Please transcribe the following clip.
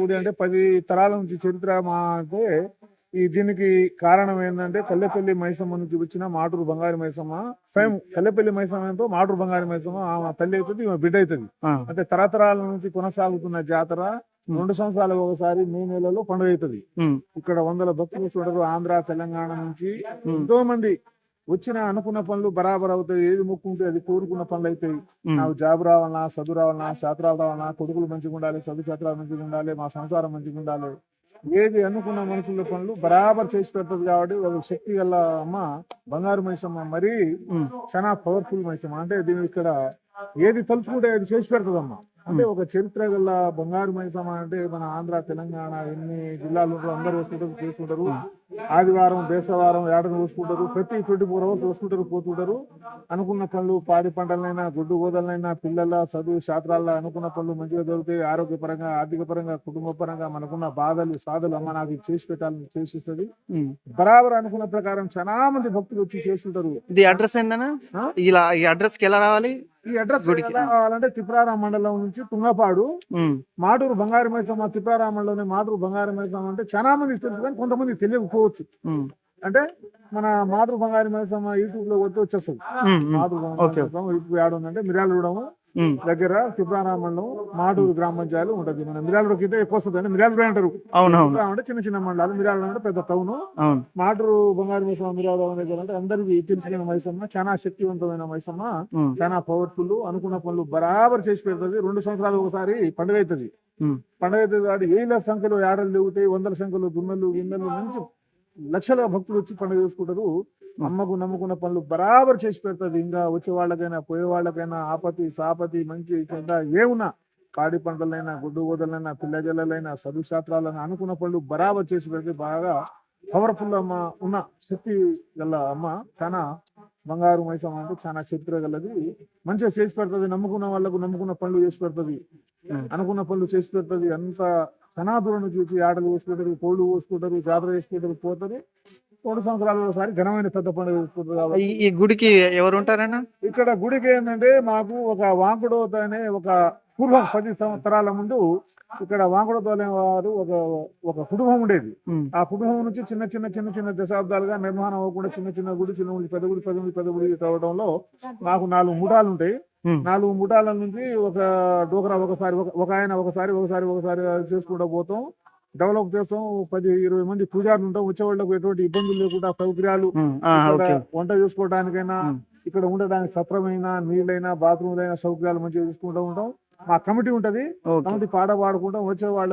గుడి అంటే పది తరాల నుంచి చరిత్ర మా అంటే ఈ దీనికి కారణం ఏంటంటే కల్లెపల్లి మైసమ్మ నుంచి వచ్చిన మాటూరు బంగారు మైసమ్మ. స్వయం కల్లెపల్లి మైసమ్మ ఏంటో మాటూరు బంగారు మైసమ్మ ఆమె తల్లి అవుతుంది ఈమె బిడ్డ అవుతుంది అంటే తరతరాల నుంచి కొనసాగుతున్న జాతర రెండు సంవత్సరాలు ఒకసారి మే నెలలో పండుగ అవుతుంది ఇక్కడ వందల భక్తులు చూడరు ఆంధ్ర తెలంగాణ నుంచి. ఎంతో మంది వచ్చిన అనుకున్న పనులు బరాబర్ అవుతాయి. ఏది మొక్కుంటే అది కోరుకున్న పనులు అవుతాయి నాకు జాబ్ రావాలన్నా చదువు రావాలన్నా శాస్త్రాలు రావాలన్నా కొడుకులు మంచిగా ఉండాలి చదువు శాస్త్రాలు మంచిగా ఉండాలి మా సంసారం మంచిగా ఉండాలి. ఏది అనుకున్న మనుషుల పనులు బరాబర్ చేసి పెడుతుంది కాబట్టి ఒక శక్తి గల అమ్మ బంగారు మైసమ్మ. మరి చాలా పవర్ఫుల్ మైసమ్మ. అంటే దీని ఇక్కడ ఏది తలుచుకుంటే అది చేసి పెడుతుందమ్మా. అంటే ఒక చరిత్ర గల బంగారు మైసమ్మ అంటే మన ఆంధ్ర తెలంగాణ ఎన్ని జిల్లాలు అందరూ వస్తుంటారు చేస్తుంటారు. ఆదివారం బేసవారం ఏడను చూసుకుంటారు ప్రతి ట్వంటీ ఫోర్ అవర్స్ వస్తుంటారు పోతుంటారు. అనుకున్న పనులు పాడి పంటలైనా గుడ్డు గోదలైనా పిల్లల చదువు శాస్త్రాల్లో అనుకున్న పనులు మంచిగా దొరుకుతాయి ఆరోగ్యపరంగా ఆర్థిక పరంగా కుటుంబ పరంగా మనకున్న బాధలు సాధలు అమ్మ నాకు చేసి పెట్టాలని చేసిస్తుంది. బరాబర్ అనుకున్న ప్రకారం చాలా మంది భక్తులు వచ్చి చేస్తుంటారు. ఇది అడ్రస్ ఏందన్నా? ఇలా ఈ అడ్రస్కి ఎలా రావాలి? ఈ అడ్రస్ కావాలంటే తిప్రారా మండలం నుంచి తుంగపాడు మాటూరు బంగారు మైసమ్మ తిప్రారా మండలంలోని మాటూరు బంగారు మైసమ్మ అంటే చాలా మందికి తెలుసు కానీ కొంతమంది తెలియకపోవచ్చు. అంటే మన మాటూరు బంగారు మైసమ్మ యూట్యూబ్లో కొడితే వచ్చేస్తుంది. మాటూరు బంగారు యూట్యూబ్ యాడ్ ఉందంటే మిర్యాలగూడెం ఉమ్, దగ్గర మండలం మాటూరు గ్రామ పంచాయతీ ఉంటది. మన మిర్యాలగూడకి అయితే ఎక్కువ వస్తుంది. అంటే మిర్యాలగూడ అంటారు. అవునవును. అంటే చిన్న చిన్న మండలాలు. మిర్యాలగూడ అంటే పెద్ద టౌన్ మాటూరు బంగారు మైసమ్మ మిర్యాలగూడ దగ్గర అంటే అందరికి తెలిసిన మైసమ్మ చాలా శక్తివంతమైన మైసమ్మ. చాలా పవర్ఫుల్ అనుకున్న పనులు బరాబర్ చేసి పెడుతుంది. రెండు సంవత్సరాలు ఒకసారి పండుగ అవుతుంది పండుగ అవుతుంది కాబట్టి వేల సంఖ్యలో ఏడలు దిగుతాయి వందల సంఖ్యలో దున్నలు గిన్నెలు మంచి లక్షల భక్తులు వచ్చి పండుగ చేసుకుంటారు. అమ్మకు నమ్ముకున్న పనులు బరాబర్ చేసి పెడుతుంది. ఇంకా వచ్చే వాళ్ళకైనా పోయే వాళ్ళకైనా ఆపతి సాపతి మంచి చెడ్డ ఏమున్నా పాడి పంటలైనా గుడ్డు గోదలైనా పిల్ల జల్లలైనా చదువు శాస్త్రాలైనా అనుకున్న పనులు బరాబర్ చేసి పెడితే బాగా పవర్ఫుల్ అమ్మ ఉన్న శక్తి గల అమ్మ. చాలా బంగారు మైసమ్మ అంటే చాలా చరిత్ర గలది. మంచిగా చేసి పెడుతుంది. నమ్ముకున్న వాళ్ళకు నమ్ముకున్న పనులు చేసి పెడుతుంది. అనుకున్న పనులు చేసి పెడుతుంది. అంత నుంచి వచ్చి ఆటలు పోసుకుంటారు కోళ్ళు పోసుకుంటారు జాతర చేసుకుంటారు పోతారు. రెండు సంవత్సరాల ఒకసారి ఘనమైన పెద్ద పండుగ చేసుకుంటారు కాబట్టి ఈ ఈ గుడికి ఎవరు ఉంటారన్నా ఇక్కడ గుడికి ఏంటంటే మాకు ఒక వాంకుడోత అనే ఒక పూర్వం పది సంవత్సరాల ముందు ఇక్కడ వాంకుడోత అనే వారు ఒక ఒక కుటుంబం ఉండేది. ఉమ్, ఆ కుటుంబం నుంచి చిన్న చిన్న చిన్న చిన్న దశాబ్దాలుగా నిర్మాణం అవ్వకుండా చిన్న చిన్న గుడి చిన్న గుడి పెద్ద గుడి పెద్ద గుడి పెద్ద గుడి కావడంలో మాకు నాలుగు ముఠాలు ఉంటాయి. ఉమ్, నాలుగు ముఠాల నుంచి ఒక డోకరా ఒకసారి ఒక- ఒక ఆయన ఒకసారి ఒకసారి ఒకసారి చేసుకుంటూ పోతాం. డెవలప్ చేస్తాం పది ఇరవై మంది పూజారులు ఉంటాం వచ్చే వాళ్ళకు ఎటువంటి ఇబ్బందులు లేకుండా సౌకర్యాలు వంట చేసుకోవడానికైనా. ఇక్కడ ఉండడానికి సత్రమైనా నీళ్ళైనా బాత్రూమ్లైనా సౌకర్యాలు మంచిగా చూసుకుంటూ ఉంటాం. మా కమిటీ ఉంటది. కమిటీ పాట పాడుకుంటాం వచ్చే వాళ్ళకు